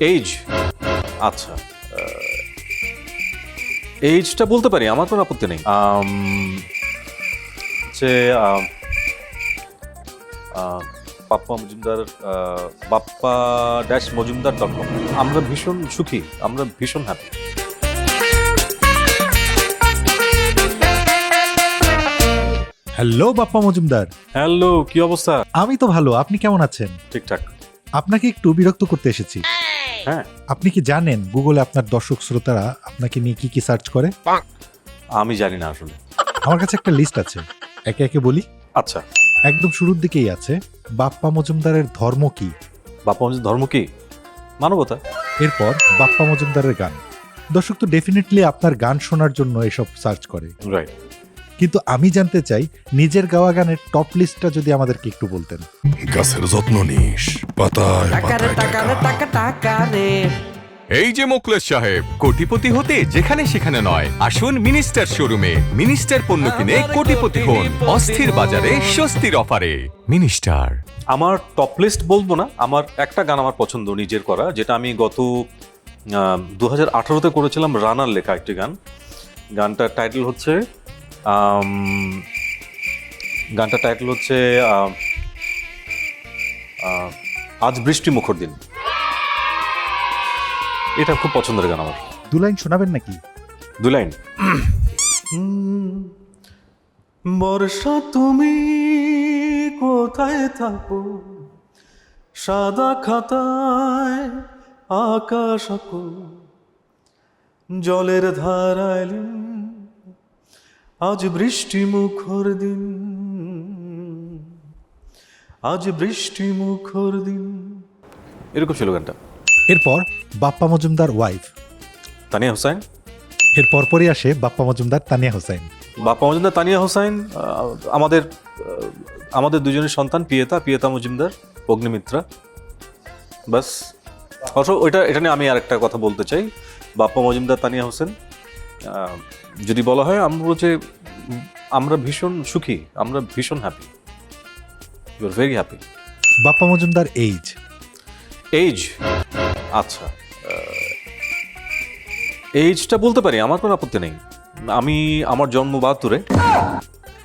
Age আচ্ছা এইজটা বলতে পারি আমার কোনো আপত্তি নেই। আহ, Bappa Majumdar Bappa dash Majumdar dot com আমরা ভীষণ সুখী আমরা ভীষণ happy hello Bappa Majumdar. Hello কি অবস্থা? আমি তো ভালো আপনি কেমন আছেন? ঠিকঠাক। আপনাকে একটু বিরক্ত করতে এসেছি। হ্যাঁ। আপনি কি জানেন গুগলে আপনার দর্শক শ্রোতারা আপনাকে নিয়ে কি কি সার্চ করে? আমি জানি না আসলে। আমার কাছে একটা লিস্ট আছে। একে একে বলি। আচ্ছা। একদম শুরুর দিকেই আছে বাপ্পা মজুমদারের ধর্ম কি? বাপ্পা মজুমদার ধর্ম কি? মানবতা। এরপর বাপ্পা মজুমদারের গান। দর্শক তো ডেফিনেটলি আপনার গান শোনার জন্য এসব সার্চ করে। রাইট কিন্তু আমি জানতে চাই নিজের গাওয়া গানের টপ লিস্টটা যদি আমাদেরকে একটু বলতেন। গাছের যত্ন নিস পাতায় পাতায় টাকা। টাকা এই যে মোকলেশ সাহেব কোটিপতি হতে যেখানে সেখানে নয় আসুন মিনিস্টার শোরুমে মিনিস্টার পণ্য কিনে কোটিপতি হন অস্থির বাজারে স্বস্তির অফারে। মিনিস্টার। আমার টপ লিস্ট বলব না আমার একটা গান আমার পছন্দ নিজের করা যেটা আমি গত দু হাজার আঠারোতে করেছিলাম রানার লেখা একটি গান। গানটার টাইটেল হচ্ছে আম, গানটার টাইটেল হচ্ছে আজ বৃষ্টি মুখর দিন। এটা খুব পছন্দের গান আমার। দু লাইন শোনাবেন নাকি? দু লাইন। বর্ষা তুমি কোথায় থাকো? সাদা খাতায় আকাশ আঁকো। জলের ধারায়। আজ বৃষ্টি মুখর দিন। আজ বৃষ্টি মুখর দিন। এরকম ছিল গানটা। এরপর বাপ্পা মজুমদার ওয়াইফ। তানিয়া হোসেন এর পরপরই আসে বাপ্পা মজুমদার তানিয়া হোসেন বাপ্পা মজুমদার তানিয়া হোসেন আমাদের আমাদের দুজনের সন্তান পিয়েতা পিয়েতা মজুমদার অগ্নিমিত্রা। বাস অবশ্য ওইটা এটা নিয়ে আমি আরেকটা কথা বলতে চাই। বাপ্পা মজুমদার তানিয়া হোসেন। যদি বলা হয় আমরা যে আমরা ভীষণ সুখী আমরা ভীষণ happy you are very happy Bappa Majumdar age age আচ্ছা এইজটা বলতে পারি আমার কোনো আপত্তি নেই। আমি আমার জন্ম বাহাত্তরে।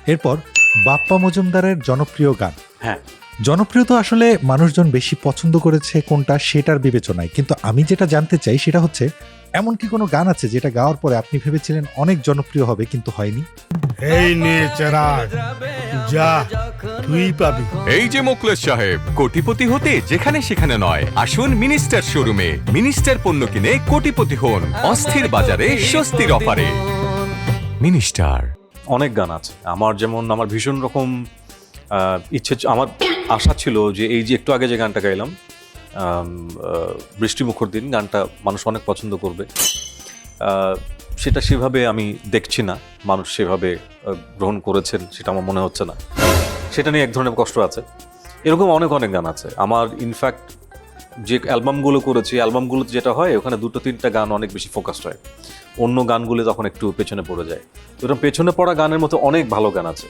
এরপর বাপ্পা মজুমদারের জনপ্রিয় গান। হ্যাঁ। জনপ্রিয় তো আসলে মানুষজন বেশি পছন্দ করেছে কোনটা সেটার বিবেচনায়। কিন্তু আমি যেটা জানতে চাই সেটা হচ্ছে এমন কি কোনো গান আছে যেটা গাওয়ার পরে আপনি ভেবেছিলেন অনেক জনপ্রিয় হবে কিন্তু হয়নি? এই নে চেরাগ যা তুই পাবি। এই যে মোকলেশ সাহেব কোটিপতি হতে যেখানে সেখানে নয়। আসুন মিনিস্টার শোরুমে মিনিস্টার পণ্য কিনে কোটিপতি হন অস্থির বাজারে স্বস্তির অফারে। মিনিস্টার। অনেক গান আছে। আমার যেমন আমার ভীষণ রকম আহ, ইচ্ছে আমার আশা ছিল যে এই যে একটু আগে যে গানটা গাইলাম আম, আহ, বৃষ্টি মুখর দিন গানটা মানুষ অনেক পছন্দ করবে। সেটা সেভাবে আমি দেখছি না মানুষ সেভাবে গ্রহণ করেছেন সেটা আমার মনে হচ্ছে না। সেটা নিয়ে এক ধরনের কষ্ট আছে। এরকম অনেক অনেক গান আছে। আমার ইনফ্যাক্ট যে অ্যালবামগুলো করেছি অ্যালবামগুলোতে যেটা হয় ওখানে দুটো তিনটা গান অনেক বেশি ফোকাসড হয়। অন্য গানগুলো তখন একটু পেছনে পড়ে যায়। এরকম পেছনে পড়া গানের মতো অনেক ভালো গান আছে।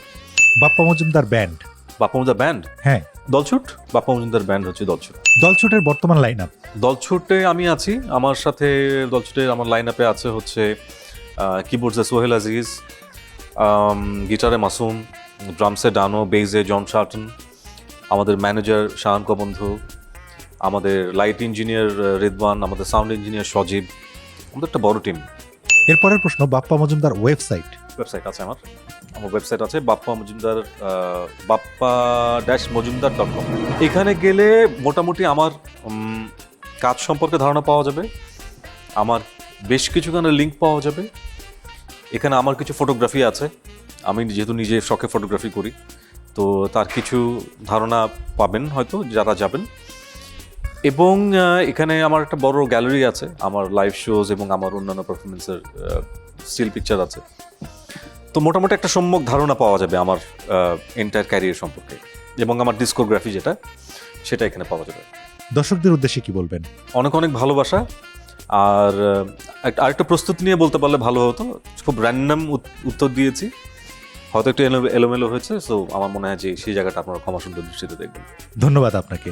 বাপ্পা মজুমদার ব্যান্ড বাপ্পা মজুমদার ব্যান্ড হ্যাঁ। দলছুট বাপ্পা মজুমদার ব্যান্ড হচ্ছে দলছুট। দলছুটের বর্তমান লাইন আপ দলছুটে আমি আছি। আমার সাথে দলছুটের আমার লাইন আপে আছে হচ্ছে কিবোর্ডসে সোহেল আজিজ গিটারে মাসুম ড্রামসে ডানো বেজে জন শার্টন আমাদের ম্যানেজার শাহান বন্ধু আমাদের লাইট ইঞ্জিনিয়ার রিদওয়ান আমাদের সাউন্ড ইঞ্জিনিয়ার সজীব আমাদের একটা বড় টিম এরপরের প্রশ্ন বাপ্পা মজুমদার ওয়েবসাইট ওয়েবসাইট আছে আমার। আমার ওয়েবসাইট আছে, Bappa Majumdar Bappa dash Majumdar dot com এখানে গেলে মোটামুটি আমার কাজ সম্পর্কে ধারণা পাওয়া যাবে, আমার বেশ কিছু লিঙ্ক পাওয়া যাবে। এখানে আমার কিছু ফটোগ্রাফি আছে, আমি যেহেতু নিজে শখে ফটোগ্রাফি করি, তো তার কিছু ধারণা পাবেন হয়তো, যারা যাবেন। এবং এখানে আমার একটা বড় গ্যালারি আছে, আমার লাইভ শোজ এবং আমার অন্যান্য পারফরমেন্সের স্টিল পিকচার আছে। তো মোটামুটি একটা সম্যক ধারণা পাওয়া যাবে আমার এন্টায়ার ক্যারিয়ার সম্পর্কে। এবং আমার ডিসকোগ্রাফি যেটা সেটা এখানে পাওয়া যাবে। দর্শকদের উদ্দেশ্যে কি বলবেন? অনেক অনেক ভালোবাসা। আর একটা- আরেকটা প্রস্তুতি নিয়ে বলতে পারলে ভালো হতো। খুব র্যান্ডাম উত্তর দিয়েছি। হয়তো একটু এলো- এলোমেলো হয়েছে সো আমার মনে হয় যে সেই জায়গাটা আপনারা ক্ষমা সুন্দর দৃষ্টিতে দেখবেন। ধন্যবাদ আপনাকে।